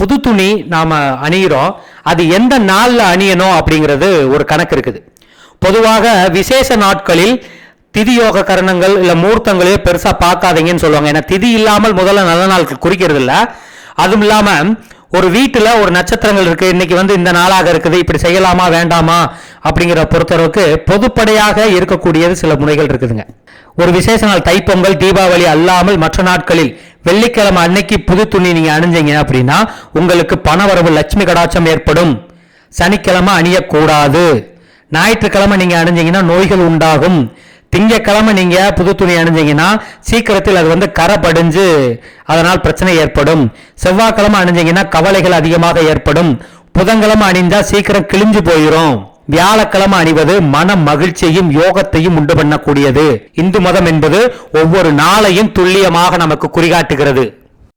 புது துணி நாம் அணிகிறோம் அது எந்த நாளில் அணியணும் அப்படிங்கிறது ஒரு கணக்கு இருக்குது. பொதுவாக விசேஷ நாட்களில் திதியோக கரணங்கள் இல்லை மூர்த்தங்களே பெருசாக பார்க்காதீங்கன்னு சொல்லுவாங்க. ஏன்னா திதி இல்லாமல் முதல்ல நல்ல நாட்கள் குறிக்கிறது இல்லை அதுவும் இல்லாமல் ஒரு வீட்டில் ஒரு நட்சத்திரங்கள் இருக்குது இன்றைக்கி வந்து இந்த நாளாக இருக்குது. இப்படி செய்யலாமா வேண்டாமா அப்படிங்கிற பொறுத்தளவுக்கு பொதுப்படையாக இருக்கக்கூடியது சில முறைகள் இருக்குதுங்க. ஒரு விசேஷ நாள் தைப்பொங்கல் தீபாவளி அல்லாமல் மற்ற நாட்களில் வெள்ளிக்கிழமை அன்னைக்கு புது துணி நீங்க அணிஞ்சீங்க அப்படின்னா உங்களுக்கு பணவரவு லட்சுமி கடாட்சம் ஏற்படும். சனிக்கிழமை அணியக்கூடாது. ஞாயிற்றுக்கிழமை நீங்க அணிஞ்சீங்கன்னா நோய்கள் உண்டாகும். திங்கக்கிழமை நீங்க புது துணி அணிஞ்சீங்கன்னா சீக்கிரத்தில் அது வந்து கரை படிஞ்சு அதனால் பிரச்சனை ஏற்படும். செவ்வாய்க்கிழமை அணிஞ்சீங்கன்னா கவலைகள் அதிகமாக ஏற்படும். புதன்கிழமை அணிந்தா சீக்கிரம் கிழிஞ்சு போயிடும் வியாழக்கிழமை அணிவது மன மகிழ்ச்சியையும் யோகத்தையும் உண்டு பண்ணக்கூடியது. இந்து மதம் என்பது ஒவ்வொரு நாளையும் துல்லியமாக நமக்கு குறிகாட்டுகிறது.